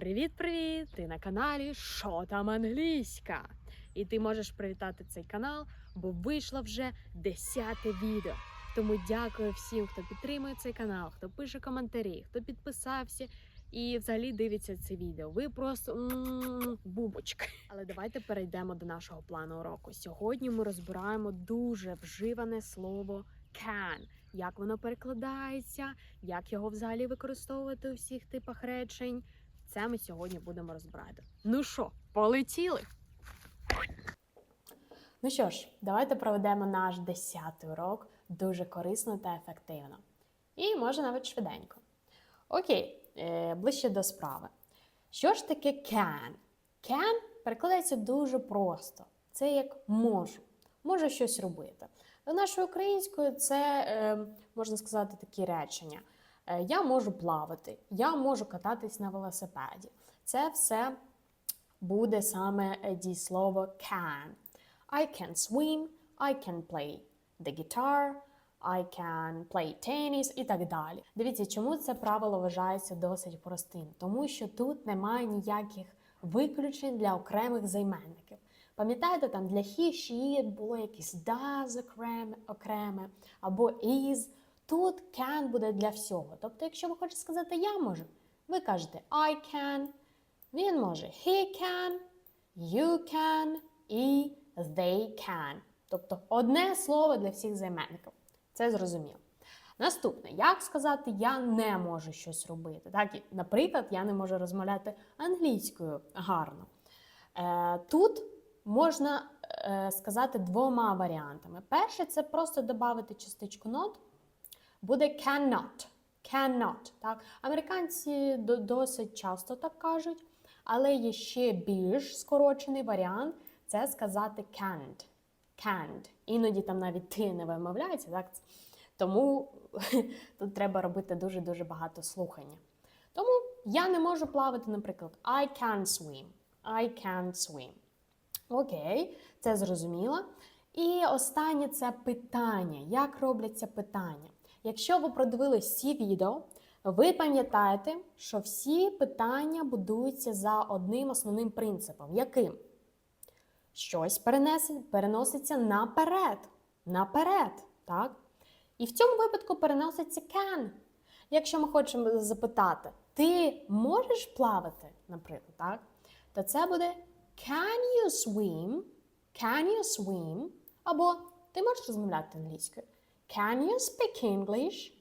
Привіт-привіт! Ти на каналі Що там англійська? І ти можеш привітати цей канал, бо вийшло вже десяте відео. Тому дякую всім, хто підтримує цей канал, хто пише коментарі, хто підписався і взагалі дивиться це відео. Ви просто м, бубочки. Але давайте перейдемо до нашого плану уроку. Сьогодні ми розбираємо дуже вживане слово can. Як воно перекладається, як його взагалі використовувати у всіх типах речень. Це ми сьогодні будемо розбирати. Ну що, полетіли? Ну що ж, давайте проведемо наш десятий урок дуже корисно та ефективно. І може навіть швиденько. Окей, е, ближче до справи. Що ж таке can? Can перекладається дуже просто. Це як можу. Можу щось робити. До нашої української це, е, можна сказати, такі речення. Е, Я можу плавати, я можу кататись на велосипеді. Це все буде саме е, дієслово can. I can swim, I can play the guitar, I can play tennis і так далі. Дивіться, чому це правило вважається досить простим? Тому що тут немає ніяких виключень для окремих займенників. Пам'ятаєте, там для he, she, було якесь does окреме, окреме або is. Тут can буде для всього. Тобто, якщо ви хочете сказати я можу, ви кажете I can, він може he can, you can і they can. Тобто одне слово для всіх займенників. Це зрозуміло. Наступне, як сказати, я не можу щось робити. Так, наприклад, я не можу розмовляти англійською гарно. Е, тут можна е, сказати двома варіантами. Перше, це просто додати частичку not, буде cannot. Cannot. Так? Американці досить часто так кажуть, але є ще більш скорочений варіант це сказати can't. Can't. Іноді там навіть ти не вимовляється, так? Тому тут треба робити дуже-дуже багато слухання. Тому я не можу плавати, наприклад, I can't swim. I can't swim. Окей, це зрозуміло. І останнє це питання. Як робляться питання? Якщо ви продивились всі відео, ви пам'ятаєте, що всі питання будуються за одним основним принципом. Яким? Щось переноситься наперед. Наперед. Так? І в цьому випадку переноситься can. Якщо ми хочемо запитати, ти можеш плавати, наприклад, так? то це буде Can you swim? Can you swim? Або ти можеш розмовляти англійською? Can you speak English?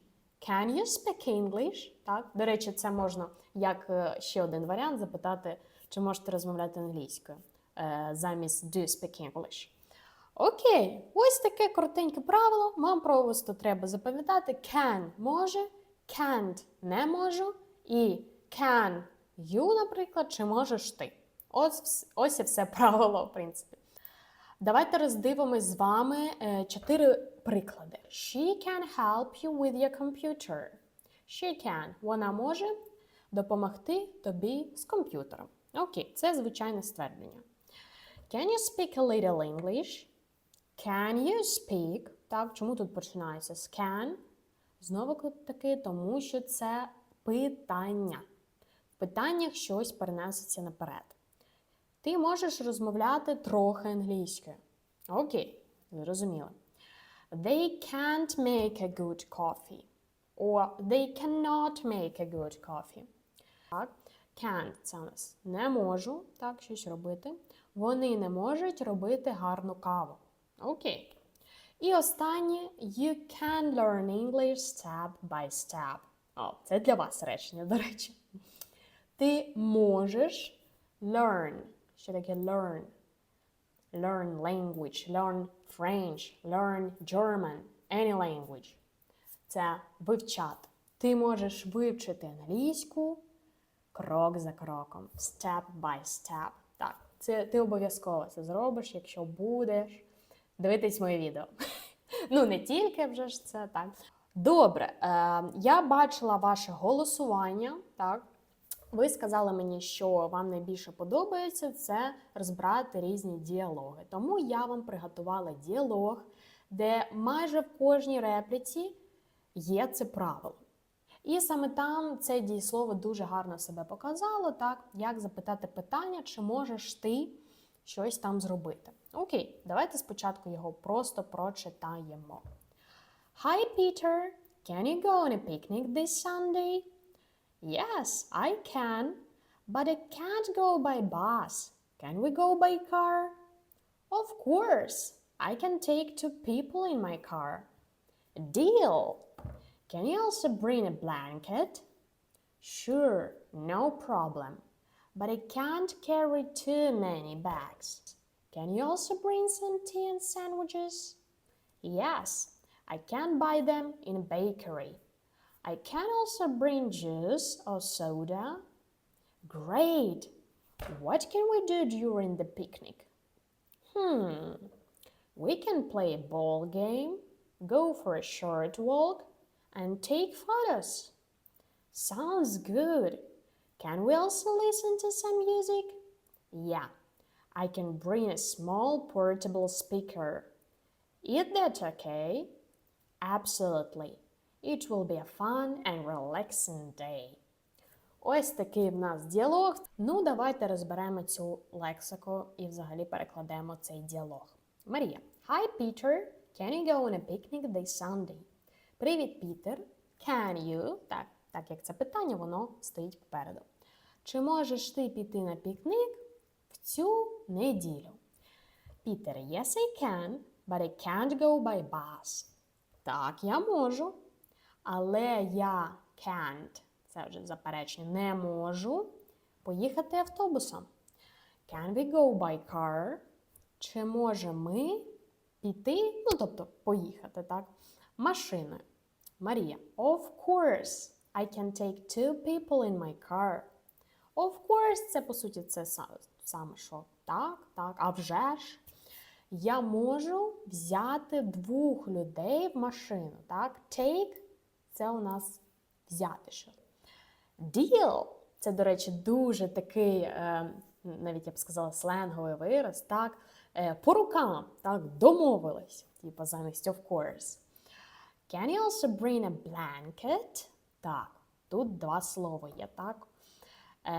Can you speak English? Так? До речі, це можна як е, ще один варіант запитати, чи можете розмовляти англійською е, замість do you speak English. Окей, ось таке коротеньке правило. Вам просто треба запам'ятати can може, can't не можу, і can you, наприклад, чи можеш ти. Ось, ось і все правило, в принципі. Давайте роздивимось з вами е, чотири приклади. She can help you with your computer. She can. Вона може допомогти тобі з комп'ютером. Окей, це звичайне ствердження. Can you speak a little English? Can you speak? Так, чому тут починається з can? Знову таки, тому що це питання. В питаннях щось перенесеться наперед. Ти можеш розмовляти трохи англійською. Окей, зрозуміло. They can't make a good coffee. Or they cannot make a good coffee. Так, can't – це у нас не можу так, щось робити. Вони не можуть робити гарну каву. Окей. І останнє you can learn English step by step. О, це для вас речення, до речі. Ти можеш learn. Що таке learn? Learn language, learn French, learn German, any language. Це вивчати. Ти можеш вивчити англійську крок за кроком, step by step. Так, це ти обов'язково це зробиш, якщо будеш дивитись моє відео. Ну, не тільки вже ж це так. Добре, е, я бачила ваше голосування. Так, ви сказали мені, що вам найбільше подобається це розбирати різні діалоги. Тому я вам приготувала діалог, де майже в кожній репліці є це правило. І саме там це дієслово дуже гарно себе показало, так, як запитати питання, чи можеш ти щось там зробити. Окей, давайте спочатку його просто прочитаємо. Hi, Peter. Can you go on a picnic this Sunday? Yes, I can, but I can't go by bus. Can we go by car? Of course, I can take two people in my car. Deal. Can you also bring a blanket? Sure, no problem. But I can't carry too many bags. Can you also bring some tea and sandwiches? Yes, I can buy them in a bakery. I can also bring juice or soda. Great! What can we do during the picnic? Hmm, we can play a ball game, go for a short walk, and take photos. Sounds good. Can we also listen to some music? Yeah, I can bring a small portable speaker. Is that okay? Absolutely. It will be a fun and relaxing day. Ось такий в нас діалог. Ну, давайте розберемо цю лексику і взагалі перекладемо цей діалог. Марія. Hi, Peter. Can you go on a picnic this Sunday? Привіт, Пітер. Can you? Так, так як це питання, воно стоїть попереду. Чи можеш ти піти на пікник в цю неділю? Пітер, yes, I can, but I can't go by bus. Так, я можу. Але я can't, це вже заперечення, не можу поїхати автобусом. Can we go by car? Чи можемо ми піти, ну тобто поїхати, так? Машиною. Марія. Of course, I can take two people in my car. Of course, це по суті це саме що так, так, а вже ж. Я можу взяти двох людей в машину. Так? Take це у нас взяти що. Deal це, до речі, дуже такий, е, навіть я б сказала, сленговий вираз. Так? Е, по рукам, так, домовились, типу замість of course. Can you also bring a blanket? Так, тут два слова є, так? Е,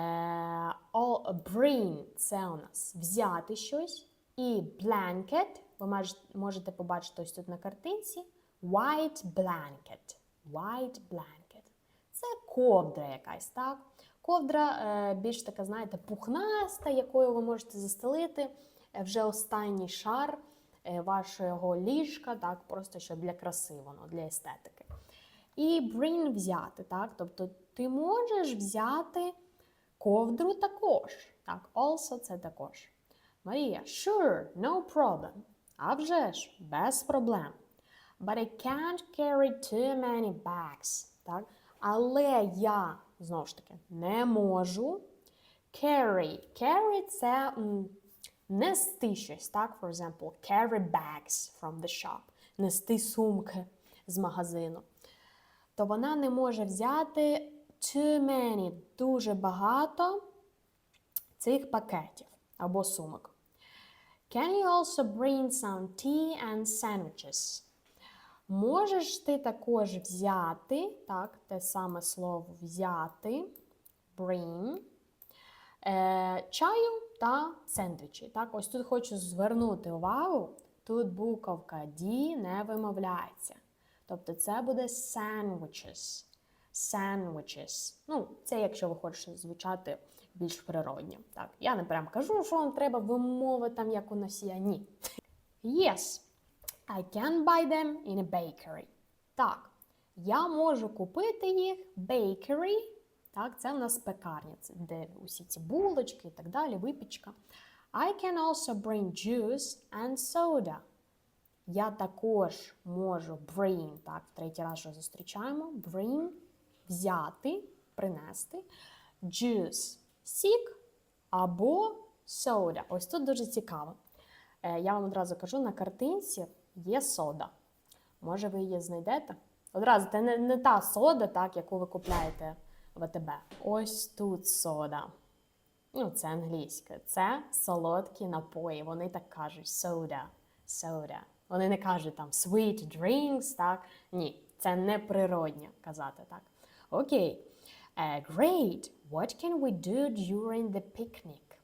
all, bring це у нас взяти щось. І blanket, ви можете побачити ось тут на картинці. White blanket. White blanket. Це ковдра якась, так? Ковдра е, більш така, знаєте, пухнаста, якою ви можете застелити е, вже останній шар е, вашого ліжка, так, просто щоб для краси воно, для естетики. І bring взяти, так? Тобто ти можеш взяти ковдру також. Так, also це також. Марія, sure, no problem. А вже ж, без проблем. But I can't carry too many bags. Так? Але я, знову ж таки, не можу carry. Carry це м, нести щось, так? For example, carry bags from the shop. Нести сумки з магазину. То вона не може взяти too many, дуже багато цих пакетів або сумок. Can you also bring some tea and sandwiches? Можеш ти також взяти, так, те саме слово взяти, bring, е, чаю та сендвічі. Так, ось тут хочу звернути увагу, тут буковка D не вимовляється. Тобто це буде sandwiches. Sandwiches. Ну, це якщо ви хочете звучати більш природньо. Так, я не прям кажу, що вам треба вимови там, як у носія. Ні. Yes, I can buy them in a bakery. Так, я можу купити їх bakery. Так, це в нас пекарня, де усі ці булочки і так далі, випічка. I can also bring juice and soda. Я також можу bring, так, в третій раз вже зустрічаємо. Bring взяти, принести. Juice сік або soda. Ось тут дуже цікаво. Е, Я вам одразу кажу, на картинці є сода. Може, ви її знайдете? Одразу, це не, не та сода, так, яку ви купляєте в АТБ. Ось тут сода. Ну, це англійське. Це солодкі напої. Вони так кажуть soda, soda. Вони не кажуть там sweet drinks, так? Ні, це не природньо казати так. Окей. Е, great. What can we do during the picnic?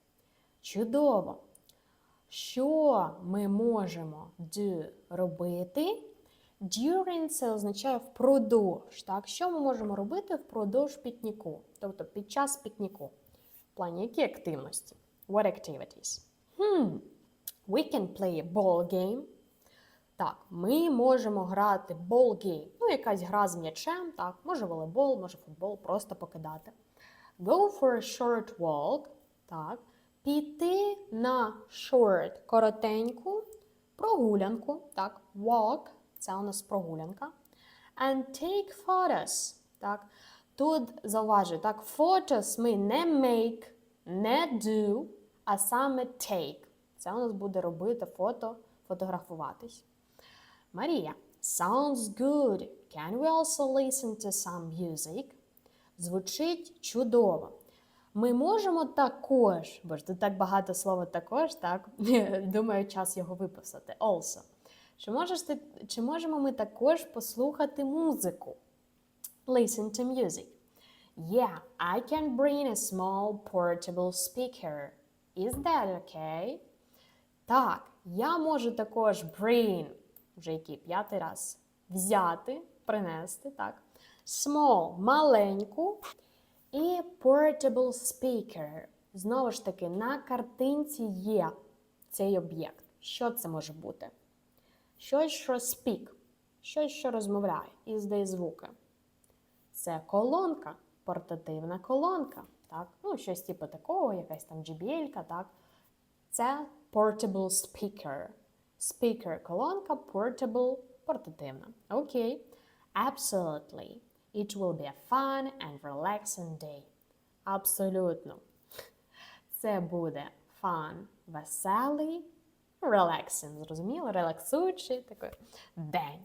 Чудово. Що ми можемо do робити? During це означає впродовж. Так? Що ми можемо робити впродовж пікніку? Тобто під час пікніку. В плані які активності? What activities? Hmm. We can play a ball game. Так, ми можемо грати ball game. Ну, якась гра з м'ячем, так, може волейбол, може футбол, просто покидати. Go for a short walk. Так. Піти на short коротеньку прогулянку. Так, walk це у нас прогулянка. And take photos. Так. Тут зауважу, так, photos ми не make, не do, а саме take. Це у нас буде робити фото, фотографуватись. Марія. Sounds good. Can we also listen to some music? Звучить чудово. Ми можемо також, бо ж тут так багато слова також, так? Думаю, час його виписати. Also. Чи, можеш ти, чи можемо ми також послухати музику? Listen to music. Yeah, I can bring a small portable speaker. Is that okay? Так, я можу також bring, вже який п'ятий раз, взяти, принести, так. Small, маленьку. І portable speaker. Знову ж таки, на картинці є цей об'єкт. Що це може бути? Щось, що speak, щось, що розмовляє і здає звуки. Це колонка, портативна колонка. Так? Ну, щось типу такого, якась там JBL, так? Це portable speaker. Speaker колонка, portable, портативна. Окей. Absolutely. It will be a fun and relaxing day. Абсолютно. Це буде fun, веселий, relaxing, зрозуміло, релаксуючий такий день.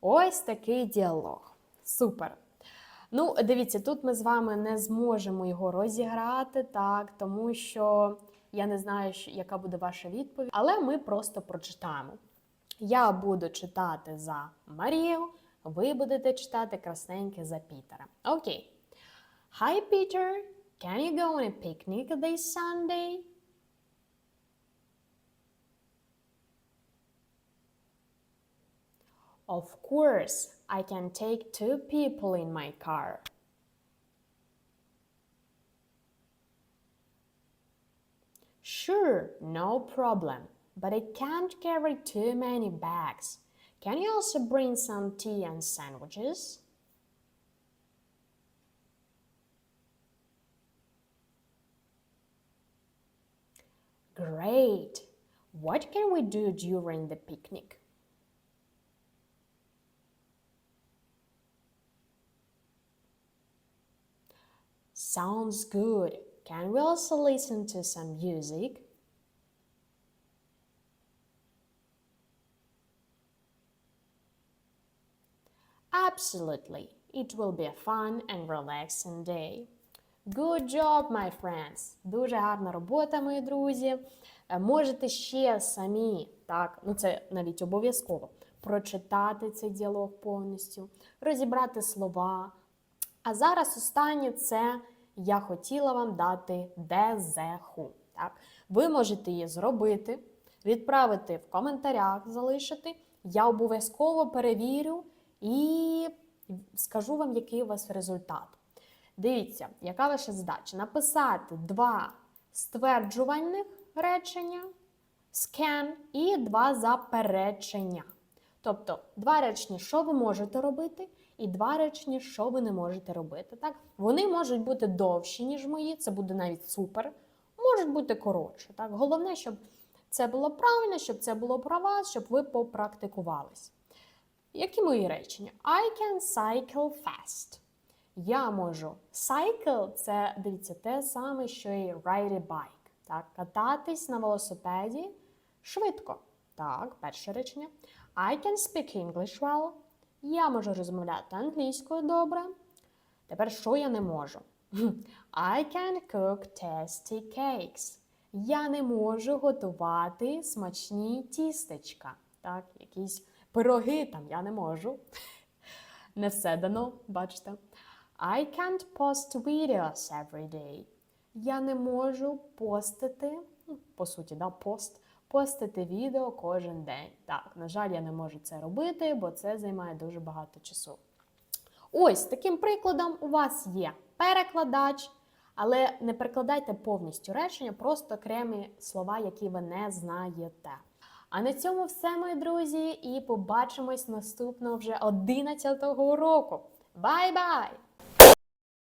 Ось такий діалог. Супер. Ну, дивіться, тут ми з вами не зможемо його розіграти, так, тому що я не знаю, яка буде ваша відповідь, але ми просто прочитаємо. Я буду читати за Марію, ви будете читати красненьке за Пітера. Окей. Hi, Peter. Can you go on a picnic this Sunday? Of course, I can take two people in my car. Sure, no problem, but I can't carry too many bags. Can you also bring some tea and sandwiches? Great! What can we do during the picnic? Sounds good. Can we also listen to some music? Absolutely. It will be a fun and relaxing day. Good job, my friends! Дуже гарна робота, мої друзі. Е, Можете ще самі, так, ну це навіть обов'язково, прочитати цей діалог повністю, розібрати слова. А зараз останнє це я хотіла вам дати ДЗХУ. Так? Ви можете її зробити, відправити в коментарях, залишити. Я обов'язково перевірю і скажу вам, який у вас результат. Дивіться, яка ваша задача? Написати два стверджувальних речення, scan і два заперечення. Тобто, два речення, що ви можете робити, і два речення, що ви не можете робити. Так? Вони можуть бути довші, ніж мої, це буде навіть супер, можуть бути коротше. Так? Головне, щоб це було правильно, щоб це було про вас, щоб ви попрактикувались. Які мої речення? I can cycle fast. Я можу. Cycle це, дивіться, те саме, що і ride a bike. Так? Кататись на велосипеді швидко. Так, перше речення. I can speak English well. Я можу розмовляти англійською добре. Тепер що я не можу? I can cook tasty cakes. Я не можу готувати смачні тістечка. Так, якісь пироги там я не можу. Не все дано, бачите. I can't post videos every day. Я не можу постити, ну, по суті, да, пост, постити відео кожен день. Так, на жаль, я не можу це робити, бо це займає дуже багато часу. Ось таким прикладом у вас є перекладач, але не перекладайте повністю речення, просто окремі слова, які ви не знаєте. А на цьому все, мої друзі, і побачимось наступного вже 11-го року. Бай-бай!